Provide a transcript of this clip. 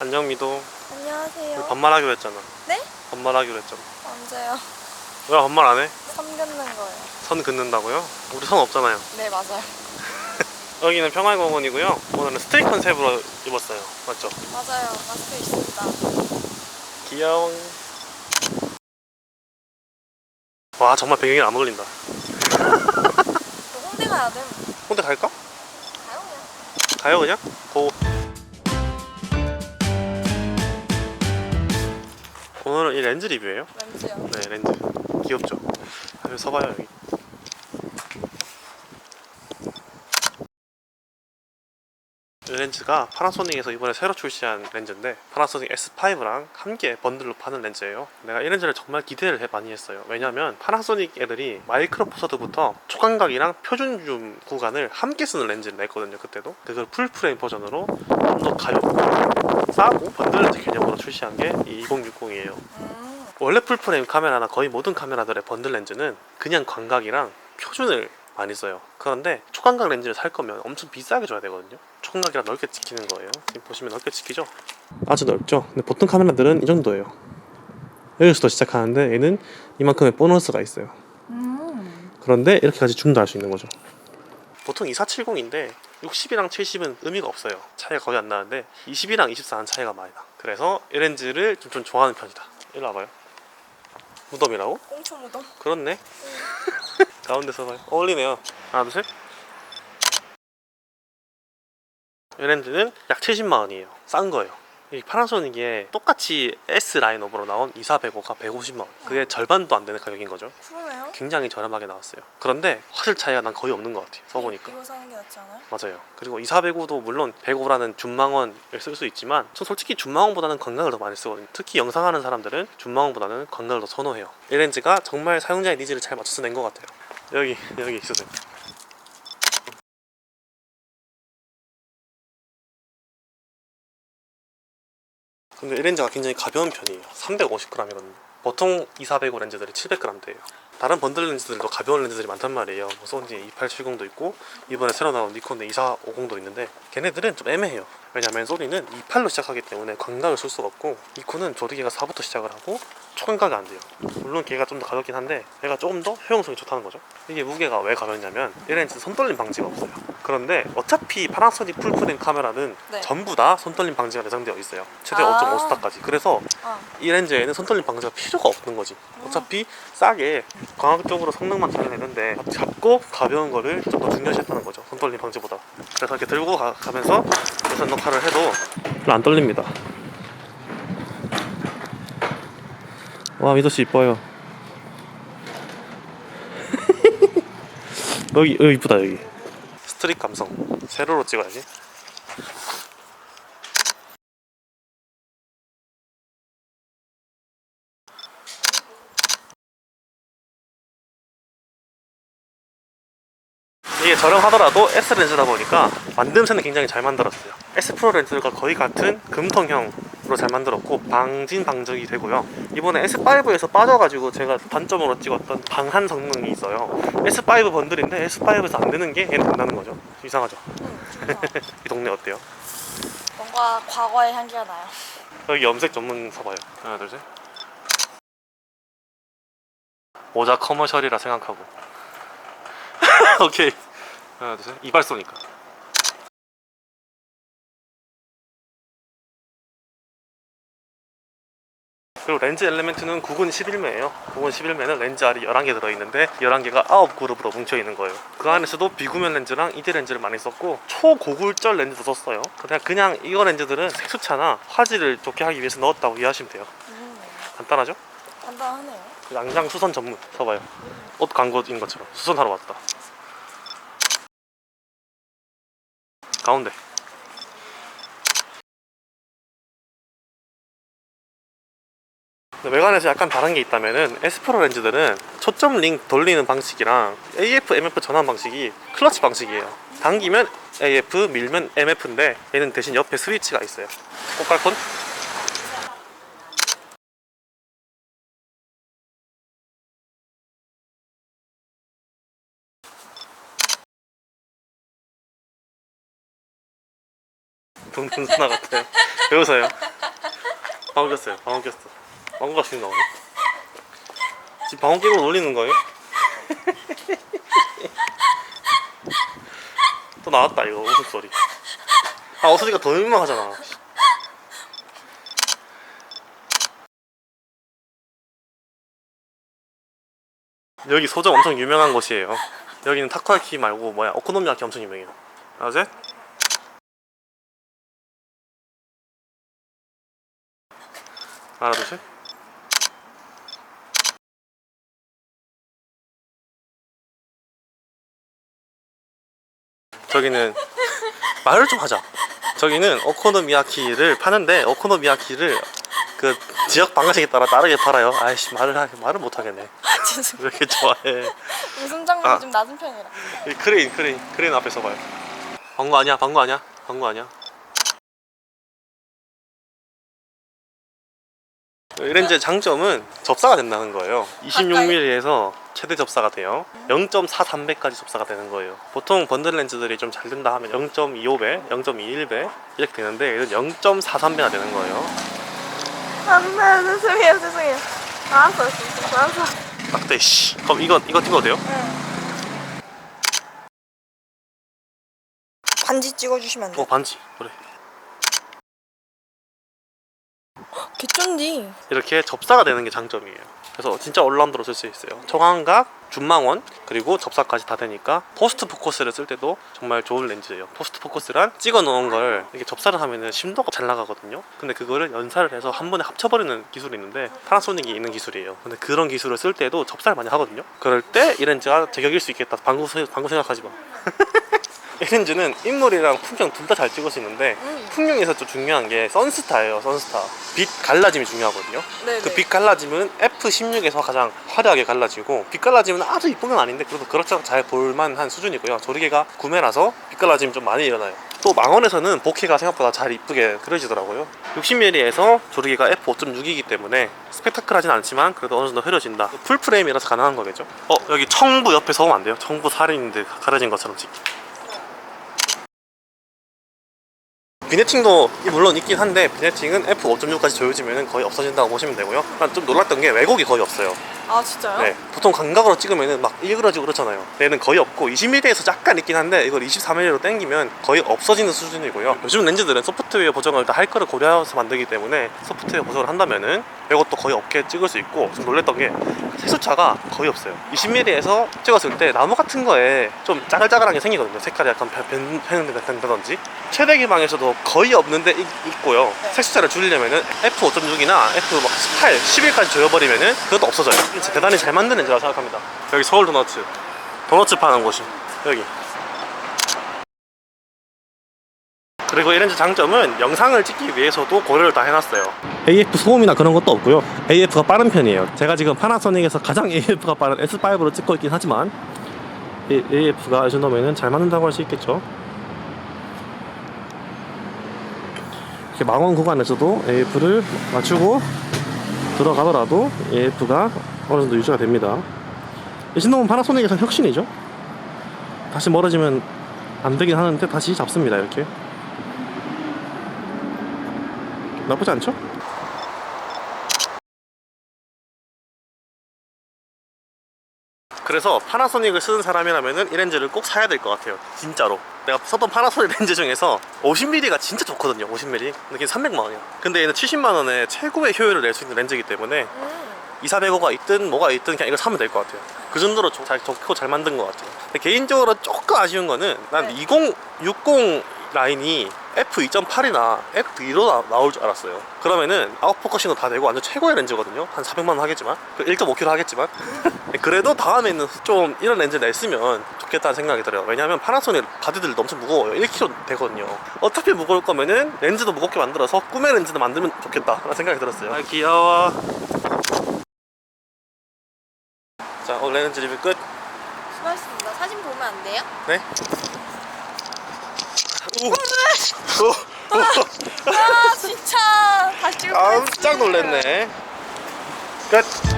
안녕 미도 안녕하세요. 반말하기로 했잖아 네? 반말하기로 했잖아 언제요? 왜 반말 안 해? 선 긋는 거예요. 선 긋는다고요? 우리 선 없잖아요 네, 맞아요. 여기는 평화공원이고요 오늘은 스트릿 컨셉으로 입었어요 맞죠? 맞아요. 마스크 있습니다. 귀여워 와 정말 배경이 안 어울린다 저 홍대 가야 돼. 홍대 갈까? 가요 그냥. 가요 그냥? 고 오늘은 이 렌즈 리뷰예요 렌즈요. 네 렌즈 귀엽죠? 여기 서봐요 여기 렌즈가 파나소닉에서 이번에 새로 출시한 렌즈인데 파나소닉 S5랑 함께 번들로 파는 렌즈예요 내가 이 렌즈를 정말 기대를 해- 많이 했어요 왜냐면 파나소닉 애들이 마이크로 포서드부터 초광각이랑 표준 줌 구간을 함께 쓰는 렌즈를 냈거든요 그때도 그걸 풀프레임 버전으로 좀 더 가볍고 싸고 번들 렌즈 개념으로 출시한 게 이 2060이에요 음. 원래 풀프레임 카메라나 거의 모든 카메라들의 번들 렌즈는 그냥 광각이랑 표준을 많이 써요. 그런데 초광각 렌즈를 살 거면 엄청 비싸게 줘야 되거든요. 초광각이라 넓게 찍히는 거예요. 지금 보시면 넓게 찍히죠? 아주 넓죠? 근데 보통 카메라들은 이 정도예요. 여기서부터 시작하는데 얘는 이만큼의 보너스가 있어요. 음. 그런데 이렇게까지 줌도 할 수 있는 거죠. 보통 2470인데 60이랑 70은 의미가 없어요. 차이가 거의 안 나는데 20이랑 24는 차이가 많이 나. 그래서 이 렌즈를 좀, 좀 좋아하는 편이다. 일로 와봐요. 무덤이라고? 꽁초 무덤. 그렇네. 가운데서 봐요. 어울리네요. 하나, 둘, 셋. 이 렌즈는 약 70만 원이에요. 싼 거예요. 이 파나소닉에 똑같이 S 라인업으로 나온 2405가 150만 원. 그게 절반도 안 되는 가격인 거죠. 그러네요. 굉장히 저렴하게 나왔어요. 그런데 화질 차이가 난 거의 없는 것 같아요. 써보니까. 이거 사는 게 낫지 않아요? 맞아요. 그리고 2405도 물론 105라는 준망원을 쓸 수 있지만 전 솔직히 준망원보다는 광각을 더 많이 쓰거든요. 특히 영상하는 사람들은 준망원보다는 광각을 더 선호해요. 이 렌즈가 정말 사용자의 니즈를 잘 맞춰서 낸 것 같아요. 여기 여기 있으세요. 근데 이 렌즈가 굉장히 가벼운 편이에요. 350g이거든요. 보통 2405 렌즈들이 700g 돼요. 다른 번들 렌즈들도 가벼운 렌즈들이 많단 말이에요. 뭐 소니 2870도 있고 이번에 새로 나온 니콘의 2450도 있는데 걔네들은 좀 애매해요. 왜냐면 소니는 28로 시작하기 때문에 광각을 쓸 수가 없고 니콘은 조리개가 4부터 시작을 하고 초광각이 안 돼요. 물론 걔가 좀 더 가볍긴 한데 얘가 조금 더 효용성이 좋다는 거죠. 이게 무게가 왜 가볍냐면 이 렌즈는 손떨림 방지가 없어요. 그런데 어차피 파나소닉 풀프레임 카메라는 네. 전부 다 손떨림 방지가 내장되어 있어요. 최대 아. 5.5스타까지. 그래서 아. 이 렌즈에는 손떨림 방지가 필요가 없는 거지. 어차피 싸게 광학적으로 성능만 잘 내는데 작고 가벼운 거를 좀 더 중요시했다는 거죠. 손떨림 방지보다. 그래서 이렇게 들고 가, 가면서 무선 녹화를 해도 별로 안 떨립니다. 와 미도 씨 이뻐요. 여기 여기 이쁘다 여기. 스트릿 감성. 세로로 찍어야지. 이게 저렴하더라도 S 렌즈다 보니까 만듦새는 굉장히 잘 만들었어요. S 프로 렌즈가 거의 같은 금통형으로 잘 만들었고 방진 방적이 되고요. 이번에 S5에서 빠져가지고 제가 단점으로 찍었던 방한 성능이 있어요. S5 번들인데 S5에서 안 되는 게 얘는 된다는 거죠. 이상하죠? 음. 이 동네 어때요? 뭔가 과거의 향기가 나요. 여기 염색 전문 서봐요. 하나 둘 셋. 모자 커머셜이라 생각하고. 오케이. 하나 둘 셋. 이발 소니까. 그리고 렌즈 엘리멘트는 9군 11매예요. 9군 11매는 렌즈 알이 11개 들어있는데 11개가 9그룹으로 뭉쳐있는 거예요. 그 안에서도 비구면 렌즈랑 이대 렌즈를 많이 썼고 초고굴절 렌즈도 썼어요. 그냥 그냥 이거 렌즈들은 색수차나 화질을 좋게 하기 위해서 넣었다고 이해하시면 돼요. 음. 간단하죠? 간단하네요. 그 양장 수선 전문 써봐요. 옷 광고인 것처럼 수선하러 왔다. 가운데. 외관에서 약간 다른 게 있다면은 에스프로 렌즈들은 초점 링 돌리는 방식이랑 AF, MF 전환 방식이 클러치 방식이에요. 당기면 AF, 밀면 MF인데 얘는 대신 옆에 스위치가 있어요. 꽃갈콘? 동네 누나 같아요. 왜 웃어요? 방울 꼈어요. 방울 꼈어. 방울가 지금 나오네. 지금 방울 끼고 놀리는 거예요? 또 나왔다 이거 웃음소리. 아 웃으니까 더 민망하잖아. 여기 소정 엄청 유명한 곳이에요. 여기는 타코야키 말고 뭐야 오코노미야키 엄청 유명해요. 하나 하나 둘 셋. 저기는 말을 좀 하자. 저기는 오코노미야키를 파는데 오코노미야키를 그 지역 방식에 따라 다르게 팔아요. 아이씨 말을 하, 말을 못 하겠네. 죄송. 왜 이렇게 좋아해? 웃음 장면이 아. 좀 낮은 편이라. 이 크레인 크레인 크레인 앞에서 봐요 광고 아니야 광고 아니야 광고 아니야 렌즈의 장점은 접사가 된다는 거예요. 26mm에서 최대 접사가 돼요. 0.43배까지 접사가 되는 거예요. 보통 번들 렌즈들이 좀 잘 된다 하면 0.25배, 0.21배 이렇게 되는데 얘는 0.43배가 되는 거예요. 안돼 죄송해요 죄송해요. 알았어 알았어 알았어. 딱대 씨. 그럼 이건 이거 찍어도 돼요? 응. 반지 찍어주시면 안어 반지. 그래 개쩐디. 이렇게 접사가 되는 게 장점이에요. 그래서 진짜 올라운드로 쓸 수 있어요. 청황각, 준망원, 그리고 접사까지 다 되니까 포스트 포커스를 쓸 때도 정말 좋은 렌즈예요. 포스트 포커스란 찍어 놓은 걸 이렇게 접사를 하면은 심도가 잘 나가거든요. 근데 그거를 연사를 해서 한 번에 합쳐버리는 기술이 있는데 파나소닉이 있는 기술이에요. 근데 그런 기술을 쓸 때도 접사를 많이 하거든요. 그럴 때 이 렌즈가 제격일 수 있겠다. 방구, 생- 방구 생각하지 마. 이 렌즈는 인물이랑 풍경 둘 다 잘 찍을 수 있는데 응. 풍경에서 좀 중요한 게 선스타예요. 선스타. 빛 갈라짐이 중요하거든요. 네네. 그 빛 갈라짐은 F16에서 가장 화려하게 갈라지고 빛 갈라짐은 아주 이쁜 건 아닌데 그래도 그렇죠 잘 볼만한 수준이고요 조리개가 구매라서 빛 갈라짐이 좀 많이 일어나요 또 망원에서는 보케가 생각보다 잘 이쁘게 그려지더라고요 60mm에서 조리개가 F5.6이기 때문에 스펙타클하진 않지만 그래도 어느 정도 흐려진다 풀프레임이라서 가능한 거겠죠 어 여기 청부 옆에 서면 안 돼요 청부 살인인데 가려진 것처럼 찍기 비네팅도 물론 있긴 한데 비네팅은 F5.6까지 조여지면 거의 없어진다고 보시면 되고요. 난좀 놀랐던 게 왜곡이 거의 없어요. 아 진짜요? 네, 보통 광각으로 찍으면 막 일그러지고 그렇잖아요. 얘는 거의 없고 20mm에서 약간 있긴 한데 이걸 23mm로 당기면 거의 없어지는 수준이고요. 요즘 렌즈들은 소프트웨어 보정을 다 할 거를 고려해서 만들기 때문에 소프트웨어 보정을 한다면은 이것도 거의 없게 찍을 수 있고 좀 놀랬던 게 세수차가 거의 없어요. 20mm에서 찍었을 때 나무 같은 거에 좀 짜글짜글하게 생기거든요. 색깔이 약간 변된다든지 최대 기망에서도 거의 없는데 있, 있고요. 네. 색수차를 줄이려면은 F5.6이나 F18, 11까지 조여버리면은 그것도 없어져요. 대단히 잘 만든 렌즈라고 생각합니다. 여기 서울 도너츠. 도너츠 파는 곳이 여기. 그리고 이 렌즈 장점은 영상을 찍기 위해서도 고려를 다 해놨어요. AF 소음이나 그런 것도 없고요. AF가 빠른 편이에요. 제가 지금 파나소닉에서 가장 AF가 빠른 S5로 찍고 있긴 하지만 이 AF가 이 정도면은 잘 맞는다고 할 수 있겠죠. 이렇게 망원 구간에서도 AF를 맞추고 들어가더라도 AF가 어느 정도 유지가 됩니다. 이 정도면 파나소닉에서는 혁신이죠. 다시 멀어지면 안 되긴 하는데 다시 잡습니다. 이렇게. 나쁘지 않죠? 그래서 파나소닉을 쓰는 사람이라면은 이 렌즈를 꼭 사야 될 것 같아요. 진짜로. 내가 썼던 파나소닉 렌즈 중에서 50mm가 진짜 좋거든요. 50mm. 근데 그게 300만 원이야. 근데 얘는 70만 원에 최고의 효율을 낼 수 있는 렌즈이기 때문에 음. 2405가 있든 뭐가 있든 그냥 이걸 사면 될 것 같아요. 그 정도로 조- 잘 좋고 잘 만든 것 같아요. 근데 개인적으로 조금 아쉬운 거는 난 네. 2060 라인이 F2.8이나 F2로 나, 올줄 알았어요. 그러면은 아웃포커싱도 다 되고 완전 최고의 렌즈거든요. 한 400만 원 하겠지만, 1.5kg 하겠지만. 그래도 다음에는 좀 이런 렌즈 냈으면 좋겠다는 생각이 들어요. 왜냐하면 파나소닉 바디들도 엄청 무거워요. 1kg 되거든요. 어차피 무거울 거면은 렌즈도 무겁게 만들어서 꿈의 렌즈도 만들면 좋겠다 라는 생각이 들었어요. 아 귀여워. 자 오늘 렌즈 리뷰 끝. 수고하셨습니다. 사진 보면 안 돼요? 네. 오, 아 진짜 찍을 뻔했어. 깜짝 놀랐네. 끝.